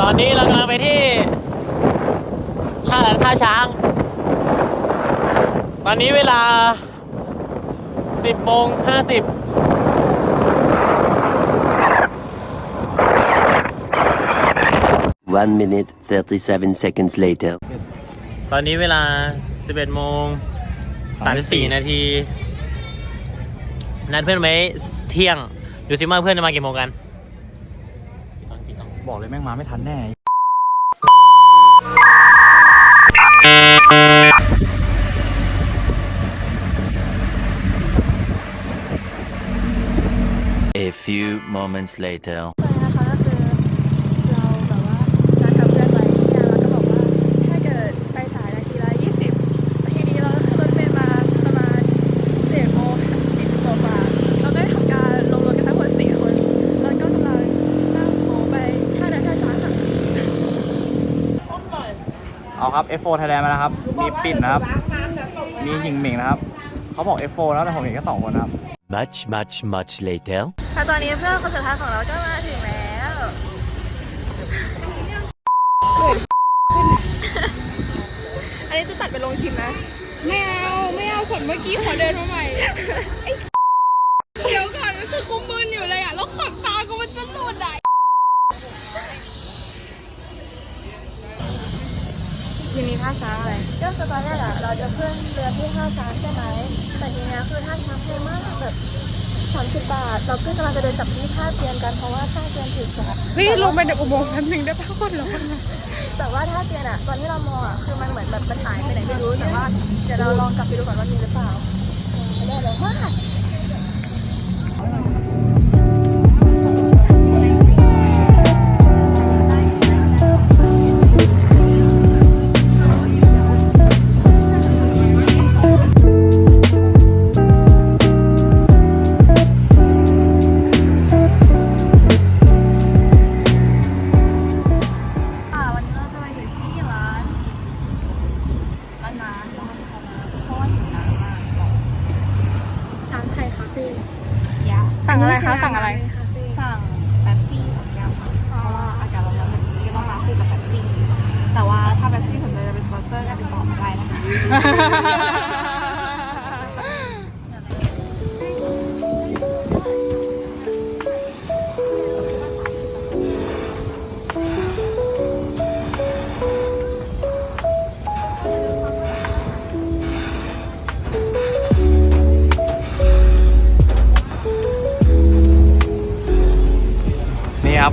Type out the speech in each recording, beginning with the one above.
ตอนนี้เรากำลังไปที่ท่าท่าช้าง ตอนนี้เวลา 10โมง50 One minute, 37 seconds later. ตอนนี้เวลา 11โมง34 นาที นัดเพื่อนไว้เที่ยง ดูซิว่าเพื่อนจะมากี่โมงกัน บอกเลยแม่งมาไม่ทันแน่ A few moments later. ไปนะคะก็คือเราแบบว่านัดกับเพื่อนไว้ที่งานแล้วก็บอกว่าถ้าเกิดไปสายนาทีละ20แล้วทีนี้เราก็ขึ้นรถเมล์มาประมาณ4โมง40กว่าๆเราก็ได้ทำการลงรถกันทั้งหมด4คนแล้วก็กำลังนั่งโมไปท่าเดินท่าช้างค่ะ เอาครับ F4 Thailand มาแล้วครับ มีปิ่นนะครับ มีหญิงเหม่งนะครับ เขาบอก F4 แล้วแต่ผมเห็นแค่สองคนนะครับ Much, much, much later. ค่ะตอนนี้เพื่อนคนสุดท้ายของเราก็มาถึงแล้วอันนี้จะตัดไปลงคลิปนะ ไม่เอา ไม่เอาส่วนเมื่อกี้ขอเดินมาใหม่ ไอ้ เดี๋ยวก่อนรู้สึกกูมึนอยู่เลยอะ แล้วขอบตากูมันจะหลุดอะ ทีนี้ท่าช้างอะไรก็คือตอนแรกอะเราจะขึ้นเรือที่ท่าช้างใช่ไหมแต่ทีเนี้ยคือท่าช้างแพงมาก แบบสามสิบบาท เราก็กำลังจะเดินกลับที่ท่าเตียนกันเพราะว่าท่าเตียนถูกกว่าพี่ลงไปในอุโมงค์แป๊บนึงได้ป่ะคนร้อนอะแต่ว่าท่าเตียนอะตอนที่เรามองอะคือมันเหมือนแบบมันหายไปไหนไม่รู้แต่ว่าเดี๋ยวเราลองกลับไปดูก่อนว่ามีหรือเปล่าไม่ได้เลยมาก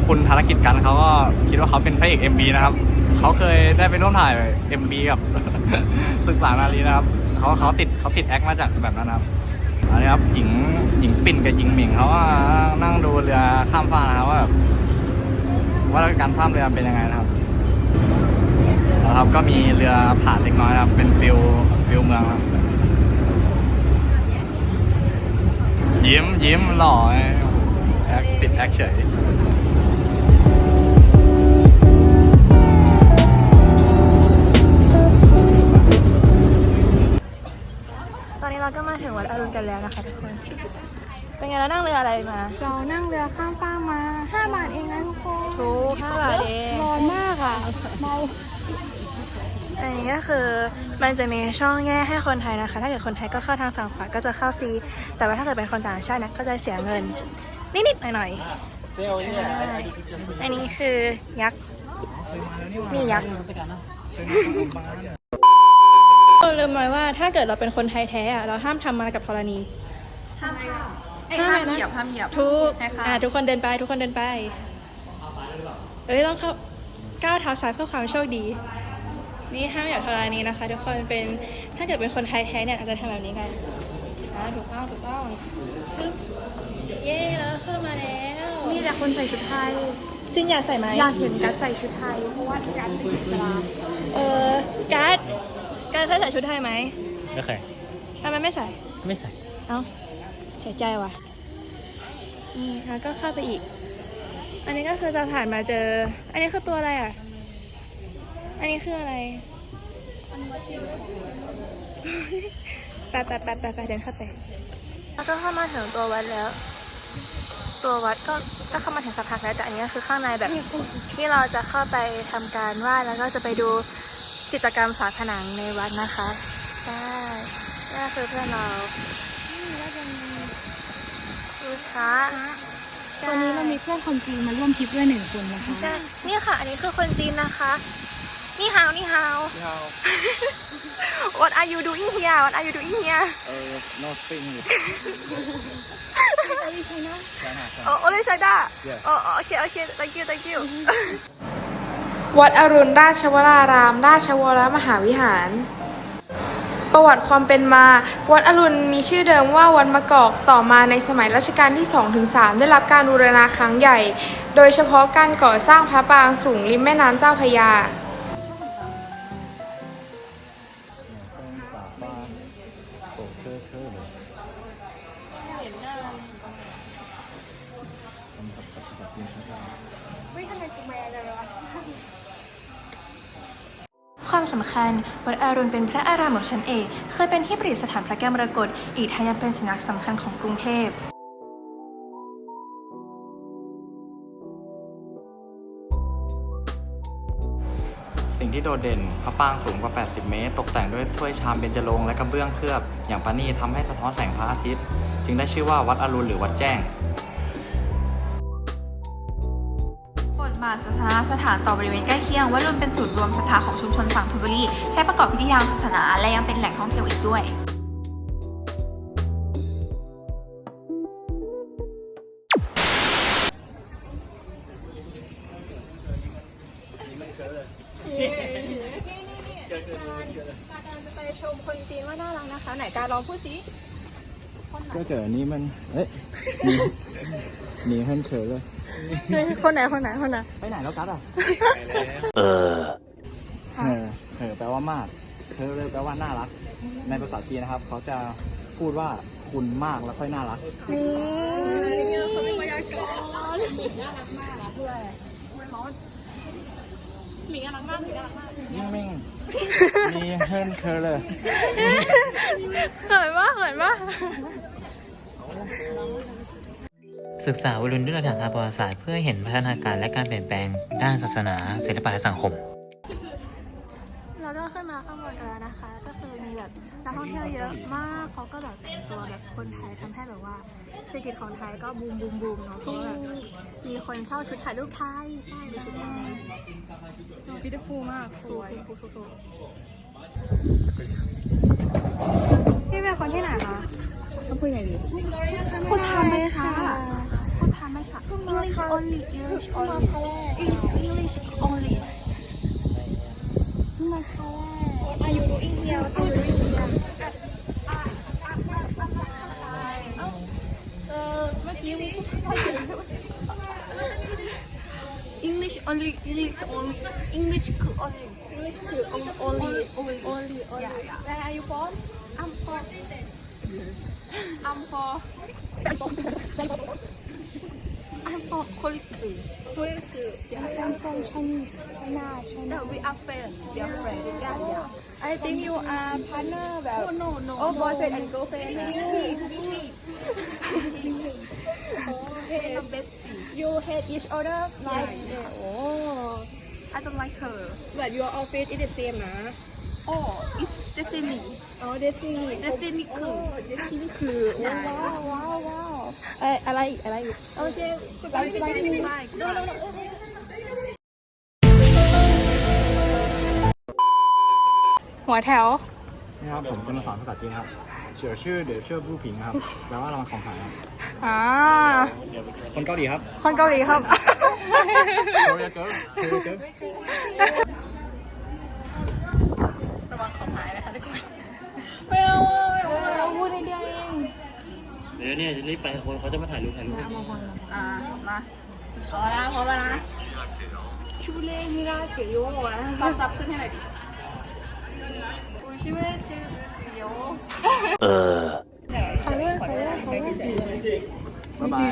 คุณธนกิจกันเขาก็คิดว่าเขาเป็นพระเอก MB นะครับเขาเคยได้ไปร่วมถ่าย MB กับศึกษานารีนะครับเขาเขาติดเขาติดแอคมาจากแบบนั้นนะครับอันนี้ครับหญิงหญิงปิ่นกับหญิงเหม่งเขาก็นั่งดูเรือข้ามฟากนะครับว่าแบบว่าการข้ามเรือเป็นยังไงนะครับแล้วครับก็มีเรือผ่านเล็กน้อยนะครับ เป็นฟิลฟิลเมืองครับยิ้มยิ้มหล่อแอคติดแอคเฉย เราก็มาถึงวัดอรุณกันแล้วนะคะทุกคน เป็นไงแล้วนั่งเรืออะไรมาเรานั่งเรือข้ามฟากมา 5 บาทเองนะทุกคนทุกห้าบาทเองร้อนมากอะเมาอันนี้ก็คือมันจะมีช่องแยกให้คนไทยนะคะ ถ้าเกิดคนไทยก็เข้าทางฝั่งขวาก็จะเข้าฟรี แต่ว่าถ้าเกิดเป็นคนต่างชาตินะก็จะเสียเงิน นิดๆหน่อยๆใช่อันนี้คือยักษ์นี่ยักษ์ เราลืมไว้ว่าถ้าเกิดเราเป็นคนไทยแท้อะเราห้ามทำมากับธรณี ห้ามห้ามเหยียบห้ามเหยียบทุกอ่าทุกคนเดินไป ทุกคนเดินไปเอ้ยต้องเข้าก้าวเท้าซ้ายเพื่อความโชคดี นี่ห้ามเหยียบธรณีนะคะ ทุกคนเป็นถ้าเกิดเป็นคนไทยแท้เนี่ยอาจจะทำแบบนี้กันอ่าถูกต้องถูกต้องชึบเย้แล้วขึ้นมาแล้วมีแต่คนใส่ชุดไทยจินอยากใส่ไหมอยากเห็นการใส่ชุดไทย เพราะว่าการเป็นอิสลาม เออการ์ด การ์ดเคยใส่ชุดไทยไหมไม่เคยทำไมไม่ใส่ ไม่ใส่ เอ้าเสียใจว่ะอืมแล้วก็เข้าไปอีก อันนี้ก็คือจะผ่านมาเจอ อันนี้คือตัวอะไรอะ อันนี้คืออะไรไปไปไปไปไปเดินเข้าไป แล้วก็เข้ามาถึงตัววัดแล้ว ตัววัดก็ก็เข้ามาถึงสักพักแล้วแต่อันนี้ก็คือข้างในแบบที่เราจะเข้าไปทำการไหว้แล้วก็จะไปดู จิตรกรรมฝาผนังในวัดนะคะใช่นี่ก็คือเพื่อนเราดูพระใช่วันนี้เรามีเพื่อนคนจีนมาร่วมทริปด้วยหนึ่งคนนะคะใช่นี่ค่ะ อันนี้คือคนจีนนะคะ นี่ฮาว นี่ฮาว What are you doing here What are you doing here เออ no speak English โอ้โอเลชาดาโอ้โอเค โอเค thank you thank you วัดอรุณราชวราราม ราชวรมหาวิหาร ประวัติความเป็นมา วัดอรุณมีชื่อเดิมว่าวัดมะกอกต่อมาในสมัยรัชกาลที่ 2-3 ได้รับการบูรณาครั้งใหญ่ โดยเฉพาะการก่อสร้างพระปรางสูงริมแม่น้ำเจ้าพระยาเป็นสาฟ้าโอ้เคอเลยเห็ ความสำคัญ วัดอรุณเป็นพระอารามของชั้นเอกเคยเป็นที่ประดิษฐานพระแก้วมรกตอีกทั้งยังเป็นสัญลักษณ์สำคัญของกรุงเทพสิ่งที่โดดเด่นพระปางสูงกว่า 80 เมตร ตกแต่งด้วยถ้วยชามเบญจรงค์และกระเบื้องเคลือบ อย่างประณีตทำให้สะท้อนแสงพระอาทิตย์ จึงได้ชื่อว่าวัดอรุณหรือวัดแจ้งาทศาสนาสถานต่อบริเวณใกล้เคียงวัดรุนเป็นศูนย์รวมศรัทธาของชุมชนฝั่งธนบุรีใช้ประกอบพิธีทางศาสนาและยังเป็นแหล่งท่องเที่ยวอีกด้วยการจะไปชมคนจีนว่าน่ารักนะคะ ไหนการลองพูดสิ ก็เจออันนี้มัน เอ๊ะหนีหนีเฮินเขอเลยคนไหนคนไหนคนไหนไปไหนแล้วกัดอะ Uh. เออเออแปลว่ามากเคอเลยแปลว่าน่ารัก ในภาษาจีนนะครับ เขาจะพูดว่าคุณมากแล้วค่อยน่ารักมิ่ งมิ่งมีเฮิร์นเคอร์เลยเขินมากเขินมากศึกษาวรุณด้วยหลักฐานทางประวัติศาสตร์เพื่อให้เห็นพัฒนาการและการเปลี่ยนแปลงด้านศาสนา ศิลปะและสังคม เราก็ขึ้นมาข้างบนกันแล้วนะคะ ก็คือมีแบบนักท่องเที่ยวเยอะมากเขาก็แบบแต่งตัวแบบคนไทยทำให้แบบว่าเศรษฐกิจของไทยก็บูมบูมบูมเนาะเพราะว่าแบบมีคนเช่าชุดถ่ายรูปไทยใช่ดูชุดไทยพีดฟูมากสวยฟูฟูฟูพี่เป็นคนที่ไหนคะต้องพูดยังไงดีพูดไทยไหมคะพูดไทยไหมคะ English only English only I'm from Korea Korea yeah I'm from Chinese China China we are friends we are friends yeah yeah I think you are partner แบบ no no no oh boyfriend and girlfriend hate bestie you hate each other like oh I don't like her but your outfit is the same นะ oh it's destiny อ๋อ destiny destiny คือ destiny คือโอ้ว้าวว้าวว้าว เอ้ยอะไรอีกอะไรอีกโอเคไปไปที่นี่ no no no หัวแถวนี่ครับผมจะมาสอนภาษาจีนครับเฉียวชื่อเดี๋ยวชื่อผู้ผิงครับแปลว่าเรามาของขายครับอ่าคนเกาหลีครับ คนเกาหลีครับ โคเรียเกิร์ลโคเรียเกิร์ล ไม่เอาไม่เอาเราพูดในเดียวเอง เดี๋ยวเนี่ยจะรีบไปคนเขาจะมาถ่ายรูปถ่ายรูปอ่ามาพอแล้วพอแล้วนะชูเล่ฮิราเสียโยนะซับซับขึ้นให้หน่อยดิอุ้ยชื่อไม่ได้ชื่อสีโย Uh. ขอเรื่องขอเรื่องขอเรื่องบ๊ายบาย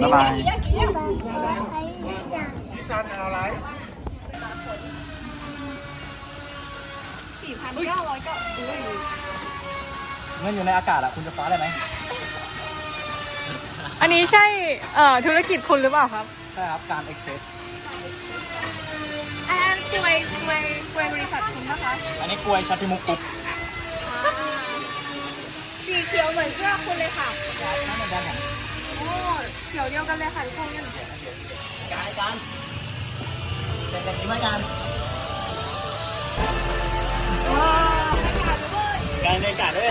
บ๊ายบายเ4,900ก็อุ้ยเงินอยู่ในอากาศอะคุณจะฟ้าได้ไหมอันนี้ใช่เอ่อธุรกิจคุณหรือเปล่าครับ ใช่ครับ การเอ็กเพรสอันกลวยกลวยกลวยบริษัทคุณนะคะอันนี้กล้วยชัตติมุกกุ๊บสีเขียวเหมือนเสื้อคุณเลยค่ะโอ้เขียวเดียวกันเลยค่ะทุกคนการการเป็นแบบนี้ไหมการการในการด้วย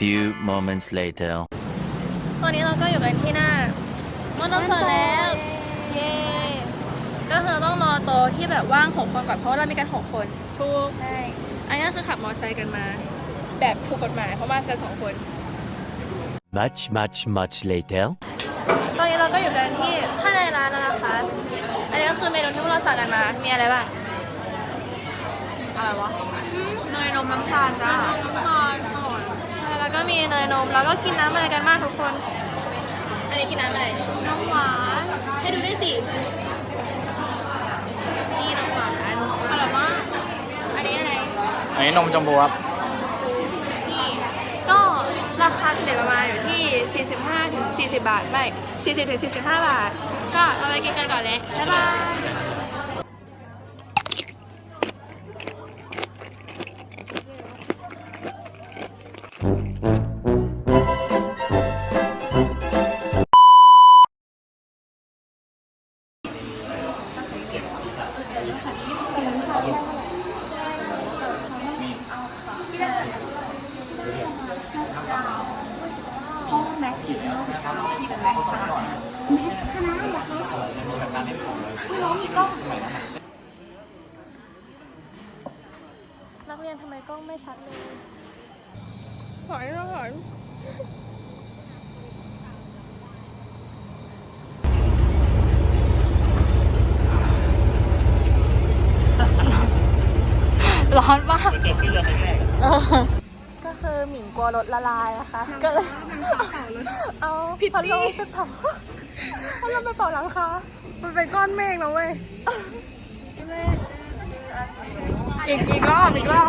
few moments later. ตอนนี้เราก็อยู่กันที่หน้ามอนน้ำสดแล้ว เย้ก็คือเราต้องรอโตะที่แบบว่างหกคนก่อนเพราะว่าเรามีกันหกคนถูกใช่ อันนี้ก็คือขับมอเตอร์ไซค์กันมา แบบถูกกฎหมายเพราะมากันสองคน Much, much, much later. ตอนนี้เราก็อยู่กันที่ข้างในร้านแล้วนะคะ อันนี้ก็คือเมนูที่พวกเราสั่งกันมา มีอะไรบ้าง อะไรวะ เนยนมน้ำตาลจ้าใช่ แล้วก็มีเนยนม แล้วก็กินน้ำอะไรกันบ้างทุกคน อันนี้กินน้ำอะไร น้ำหวานให้ดูด้วยสิ นี่น้ำหวานอร่อยมาก อันนี้อะไร อันนี้นมจมพูครับ นี่ ก็ราคาเฉลี่ยประมาณอยู่ที่ 45ถึง40 บาท ไม่ 40ถึง45 บาท ก็เราไปกินกันก่อนเลยบ๊ายบาย ร้อนมากเออก็คือหมิงกลัวรถละลายนะคะ ก็เลยเอาพัดลมไปเผาพัดลมไปเป่าหลังคามันเป็นก้อนเมฆนะเว้ยอีกอีกรอบอีกรอบ